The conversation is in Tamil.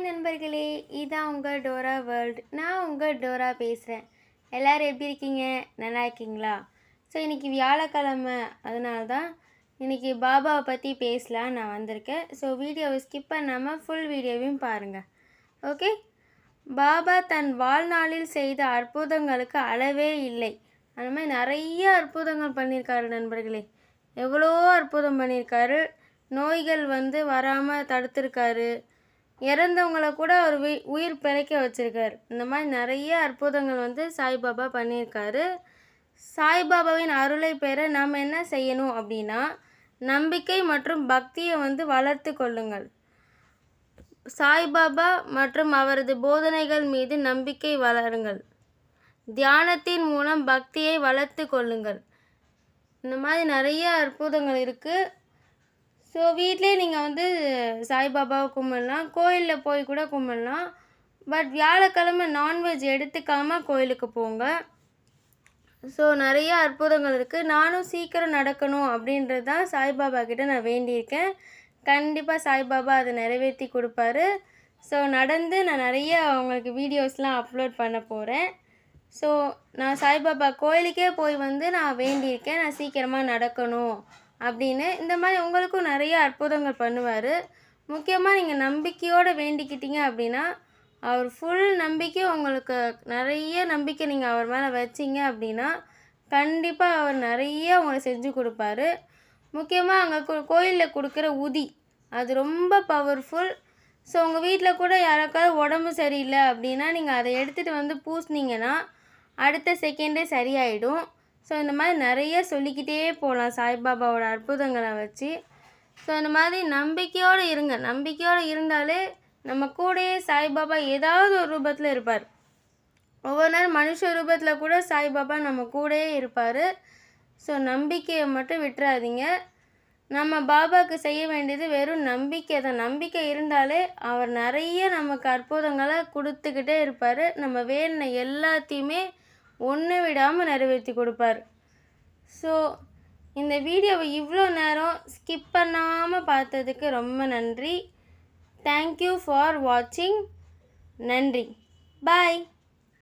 ஹாய் நண்பர்களே இதான் உங்கள் டோரா வேர்ல்டு. நான் உங்கள் டோரா பேசுகிறேன் எல்லோரும் எப்படி இருக்கீங்க? நல்லா இருக்கீங்களா? ஸோ இன்றைக்கி வியாழக்கிழமை அதனால தான் இன்றைக்கி பாபாவை பற்றி பேசலாம் நான் வந்திருக்கேன். ஸோ வீடியோவை ஸ்கிப் பண்ணாமல் ஃபுல் வீடியோவையும் பாருங்கள் ஓகே பாபா தன் வாழ்நாளில் செய்த அற்புதங்களுக்கு அளவே இல்லை. அந்த மாதிரி நிறைய அற்புதங்கள் பண்ணியிருக்காரு நண்பர்களே. எவ்வளோ அற்புதம் பண்ணியிருக்காரு. நோய்கள் வந்து வராமல் தடுத்திருக்காரு. இறந்தவங்கள கூட அவர் உயி உயிர் பிழைக்க வச்சுருக்கார். இந்த மாதிரி நிறைய அற்புதங்கள் வந்து சாய்பாபா பண்ணியிருக்காரு. சாய்பாபாவின் அருளை பெற நாம் என்ன செய்யணும் அப்படின்னா நம்பிக்கை மற்றும் பக்தியை வந்து வளர்த்து கொள்ளுங்கள். சாய்பாபா மற்றும் அவரது போதனைகள் மீது நம்பிக்கை வளருங்கள். தியானத்தின் மூலம் பக்தியை வளர்த்து கொள்ளுங்கள். இந்த மாதிரி நிறைய அற்புதங்கள் இருக்குது ஸோ வீட்டிலே நீங்கள் வந்து சாய்பாபாவை கும்பிடலாம். கோயிலில் போய் கூட கும்பிடலாம். பட் வியாழக்கிழமை நான்வெஜ் எடுத்துக்காமல் கோயிலுக்கு போங்க. ஸோ நிறைய அற்புதங்கள் இருக்குது நானும் சீக்கிரம் நடக்கணும் அப்படின்றது தான் சாய்பாபா கிட்ட நான் வேண்டியிருக்கேன். கண்டிப்பாக சாய்பாபா அதை நிறைவேற்றி கொடுப்பாரு. ஸோ நடந்து நான் நிறைய அவங்களுக்கு வீடியோஸ்லாம் அப்லோட் பண்ண போகிறேன் ஸோ நான் சாய்பாபா கோயிலுக்கே போய் வந்து நான் வேண்டியிருக்கேன். நான் சீக்கிரமாக நடக்கணும். அப்படின்னு இந்த மாதிரி உங்களுக்கும் நிறைய அற்புதங்கள் பண்ணுவார். முக்கியமாக நீங்கள் நம்பிக்கையோடு வேண்டிக்கிட்டீங்க அப்படின்னா அவர் ஃபுல் நம்பிக்கை உங்களுக்கு நிறைய நம்பிக்கை நீங்கள் அவர் மேலே வச்சிங்க அப்படின்னா கண்டிப்பாக அவர் நிறைய உங்களை செஞ்சு கொடுப்பாரு. முக்கியமாக அங்கே கோயிலில் கொடுக்குற உதி அது ரொம்ப பவர்ஃபுல் ஸோ உங்கள் வீட்டில் கூட யாருக்காவது உடம்பு சரியில்லை அப்படின்னா நீங்கள் அதை எடுத்துகிட்டு வந்து பூசினீங்கன்னா அடுத்த செகண்டே சரியாயிடும். ஸோ இந்த மாதிரி நிறைய சொல்லிக்கிட்டே போகலாம் சாய்பாபாவோட அற்புதங்களை வச்சு. ஸோ இந்த மாதிரி நம்பிக்கையோடு இருங்க. நம்பிக்கையோடு இருந்தாலே நம்ம கூடயே சாய்பாபா ஏதாவது ஒரு ரூபத்தில் இருப்பார். ஒவ்வொரு நேரம் மனுஷ ரூபத்தில் கூட சாய்பாபா நம்ம கூடயே இருப்பார். ஸோ நம்பிக்கையை மட்டும் விட்டுறாதீங்க. நம்ம பாபாவுக்கு செய்ய வேண்டியது வெறும் நம்பிக்கை தான். நம்பிக்கை இருந்தாலே அவர் நிறைய நமக்கு அற்புதங்களை கொடுத்துக்கிட்டே இருப்பார். நம்ம வேணுன எல்லாத்தையுமே ஒன்று விடாமல் நிறைவேற்றி கொடுப்பார். ஸோ இந்த வீடியோவை இவ்வளோ நேரம் ஸ்கிப் பண்ணாமல் பார்த்ததுக்கு ரொம்ப நன்றி. தேங்க்யூ ஃபார் வாட்சிங் நன்றி. பாய்